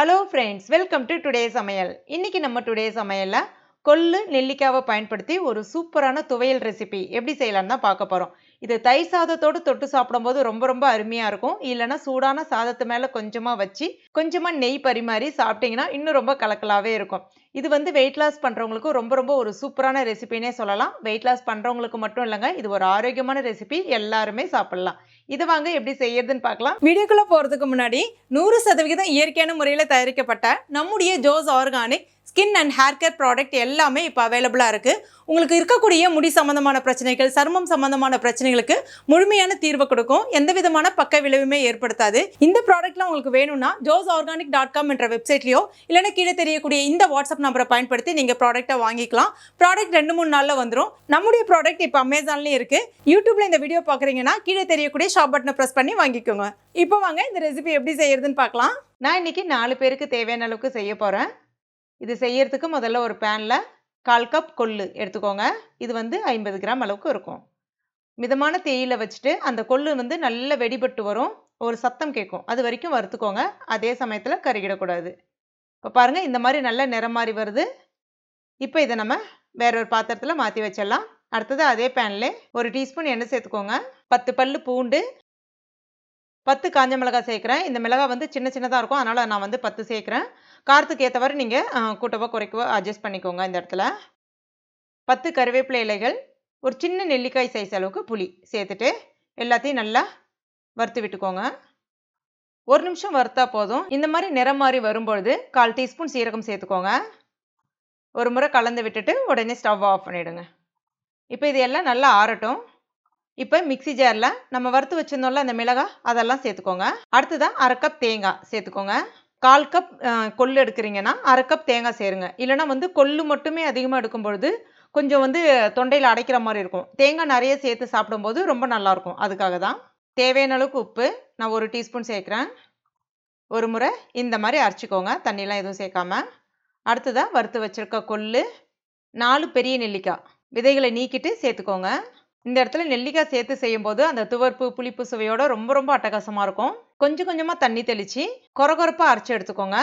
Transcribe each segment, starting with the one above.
Hello friends welcome to today சமையல் இன்றைக்கி நம்ம டுடே சமையலில் கொல்லு நெல்லிக்காவை பயன்படுத்தி ஒரு சூப்பரான துவையல் ரெசிபி எப்படி செய்யலாம்னு தான் பார்க்க போகிறோம் இது தயிர் சாதத்தோடு தொட்டு சாப்பிடும்போது ரொம்ப ரொம்ப அருமையாக இருக்கும். இல்லைன்னா சூடான சாதத்து மேலே கொஞ்சமாக வச்சு கொஞ்சமாக நெய் பரிமாறி சாப்பிட்டிங்கன்னா இன்னும் ரொம்ப கலக்கலாகவே இருக்கும். இது வந்து வெயிட் லாஸ் பண்ணுறவங்களுக்கு ரொம்ப ரொம்ப ஒரு சூப்பரான ரெசிபினே சொல்லலாம். வெயிட் லாஸ் பண்ணுறவங்களுக்கு மட்டும் இல்லைங்க இது ஒரு ஆரோக்கியமான ரெசிபி எல்லாருமே சாப்பிட்லாம். இது வாங்க எப்படி செய்யறதுன்னு பார்க்கலாம் வீடியோக்குள்ளே போகிறதுக்கு முன்னாடி நூறு சதவிகிதம் இயற்கையான முறையில் தயாரிக்கப்பட்ட நம்முடைய Jose organic skin and hair care product எல்லாமே இப்போ அவைலபிளாக இருக்குது உங்களுக்கு இருக்கக்கூடிய முடி சம்மந்தமான பிரச்சனைகள் சருமம் சம்மந்தமான பிரச்சனைகளுக்கு முழுமையான தீர்வு கொடுக்கும். எந்த விதமான பக்க விளைவுமே ஏற்படுத்தாது. இந்த ப்ராடக்ட்லாம் உங்களுக்கு வேணும்னா ஜோஸ் ஆர்கானிக் டாட் காம் என்ற வெப்சைட்லையோ இல்லைன்னா கீழே தெரியக்கூடிய இந்த வாட்ஸ்அப் நம்பரை பயன்படுத்தி நீங்கள் ப்ராடக்ட்டை வாங்கிக்கலாம். ப்ராடக்ட் ரெண்டு மூணு நாளில் வந்துடும் நம்முடைய ப்ராடக்ட் இப்போ அமேசான்லேயும் இருக்குது யூடியூப்பில் இந்த வீடியோ பார்க்குறீங்கன்னா கீழே தெரியக்கூடிய ஷாப் பட்டனை ப்ரெஸ் பண்ணி வாங்கிக்கோங்க. இப்போ வாங்க இந்த ரெசிபி எப்படி செய்யறதுன்னு பார்க்கலாம் நான் இன்னைக்கு நாலு பேருக்கு தேவையான அளவுக்கு செய்ய போகிறேன் இது செய்யறதுக்கு முதல்ல ஒரு பேனில் கால் கப் கொள்ளு எடுத்துக்கோங்க. இது வந்து ஐம்பது கிராம் அளவுக்கு இருக்கும். மிதமான தேயில வச்சுட்டு அந்த கொள்ளு வந்து நல்ல வெடிபட்டு வரும். ஒரு சத்தம் கேட்கும். அது வரைக்கும் வறுத்துக்கோங்க. அதே சமயத்தில் கருகிடக்கூடாது. இப்போ பாருங்கள் இந்த மாதிரி நல்ல நிறம் மாதிரி வருது. இப்போ இதை நம்ம வேற ஒரு பாத்திரத்தில் மாற்றி வச்சிடலாம். அடுத்தது அதே பேனில் ஒரு டீஸ்பூன் எண்ணெய் சேர்த்துக்கோங்க. பத்து பல்லு பூண்டு பத்து காஞ்ச மிளகாய் சேர்க்குறேன். இந்த மிளகாய் வந்து சின்ன சின்னதாக இருக்கும். அதனால் நான் வந்து பத்து சேர்க்குறேன். காரத்துக்கு ஏற்றவாறு நீங்கள் கூட்டவோ குறைக்கவோ அட்ஜஸ்ட் பண்ணிக்கோங்க இந்த இடத்துல. பத்து கருவேப்பிலை இலைகள் ஒரு சின்ன நெல்லிக்காய் சைஸ் அளவுக்கு புளி சேர்த்துட்டு எல்லாத்தையும் நல்லா வறுத்து விட்டுக்கோங்க. ஒரு நிமிஷம் வறுத்தா போதும். இந்த மாதிரி நிறம் மாதிரி வரும்பொழுது கால் டீஸ்பூன் சீரகம் சேர்த்துக்கோங்க. ஒரு முறை கலந்து விட்டுட்டு உடனே ஸ்டவ் ஆஃப் பண்ணிவிடுங்க இப்போ இது எல்லாம் நல்லா ஆறட்டும். இப்போ மிக்சி ஜாரில் நம்ம வறுத்து வச்சுருந்தோம்ல அந்த மிளகாய் அதெல்லாம் சேர்த்துக்கோங்க. அடுத்ததான் அரை கப் தேங்காய் சேர்த்துக்கோங்க. கால் கப் கொள்ளு எடுக்கிறீங்கன்னா அரை கப் தேங்காய் சேருங்க. இல்லைனா வந்து கொள்ளு மட்டுமே அதிகமாக எடுக்கும் பொழுது கொஞ்சம் வந்து தொண்டையில் அடைக்கிற மாதிரி இருக்கும். தேங்காய் நிறைய சேர்த்து சாப்பிடும்போது ரொம்ப நல்லாயிருக்கும் அதுக்காக தான். தேவையான அளவுக்கு உப்பு நான் ஒரு டீஸ்பூன் சேர்க்குறேன். ஒரு முறை இந்த மாதிரி அரைச்சிக்கோங்க. தண்ணிலாம் எதுவும் சேர்க்காம. அடுத்ததாக வறுத்து வச்சுருக்க கொள்ளு நாலு பெரிய நெல்லிக்காய். விதைகளை நீக்கிட்டு சேர்த்துக்கோங்க. இந்த இடத்துல நெல்லிக்காய் சேர்த்து செய்யும்போது அந்த துவர்ப்பு புளிப்பு சுவையோட ரொம்ப ரொம்ப அட்டகாசமாக இருக்கும். கொஞ்சம் கொஞ்சமாக தண்ணி தெளித்து கொரகொரப்பாக அரைச்சி எடுத்துக்கோங்க.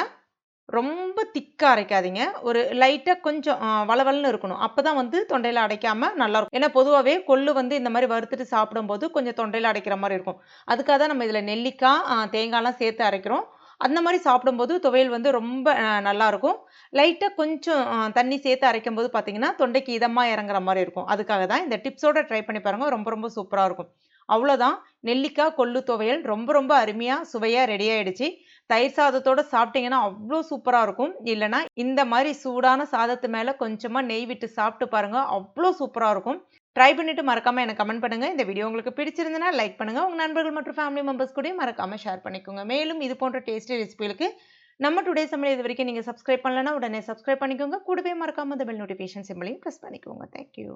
ரொம்ப திக்காக அரைக்காதீங்க. ஒரு லைட்டாக கொஞ்சம் வளவலன்னு இருக்கணும். அப்போ தான் வந்து தொண்டையில் அடைக்காமல் நல்லாயிருக்கும் ஏன்னா பொதுவாகவே கொள்ளு வந்து இந்த மாதிரி வறுத்துட்டு சாப்பிடும்போது கொஞ்சம் தொண்டையில் அடைக்கிற மாதிரி இருக்கும். அதுக்காக தான் நம்ம இதில் நெல்லிக்காய் தேங்காய்லாம் சேர்த்து அரைக்கிறோம். அந்த மாதிரி சாப்பிடும்போது துவையல் வந்து ரொம்ப நல்லாயிருக்கும். லைட்டாக கொஞ்சம் தண்ணி சேர்த்து அரைக்கும் போது பார்த்தீங்கன்னா தொண்டைக்கு இதமாக இறங்குற மாதிரி இருக்கும். அதுக்காக தான் இந்த டிப்ஸோட ட்ரை பண்ணி பாருங்கள் ரொம்ப ரொம்ப சூப்பராக இருக்கும். அவ்வளோதான் நெல்லிக்காய் கொள்ளு துவையல் ரொம்ப ரொம்ப அருமையாக சுவையாக ரெடி ஆகிடுச்சு தயிர் சாதத்தோட சாப்பிட்டீங்கன்னா அவ்வளோ சூப்பராக இருக்கும். இல்லைனா இந்த மாதிரி சூடான சாதத்து மேலே கொஞ்சமாக நெய் விட்டு சாப்பிட்டு பாருங்கள் அவ்வளோ சூப்பராக இருக்கும். ட்ரை பண்ணிவிட்டு மறக்காமல் எனக்கு கமெண்ட் பண்ணுங்கள் இந்த வீடியோ உங்களுக்கு பிடிச்சிருந்தனா லைக் பண்ணுங்கள் உங்கள் நண்பர்கள் மற்றும் ஃபேமிலி மெம்பர்ஸ் கூட மறக்காமல் ஷேர் பண்ணிக்கோங்க. மேலும் இது போன்ற டேஸ்டி ரெசிபிகளுக்கு நம்ம டுடே சமையல் இது வரைக்கும் நீங்கள் சப்ஸ்கிரைப் பண்ணலன்னா உடனே சப்ஸ்கிரைப் பண்ணிக்கோங்க. கூடவே மறக்காமல் இந்த பெல் நோட்டிஃபிகேஷன் சிம்பிளையும் ப்ரெஸ் பண்ணிக்கோங்க. Thank you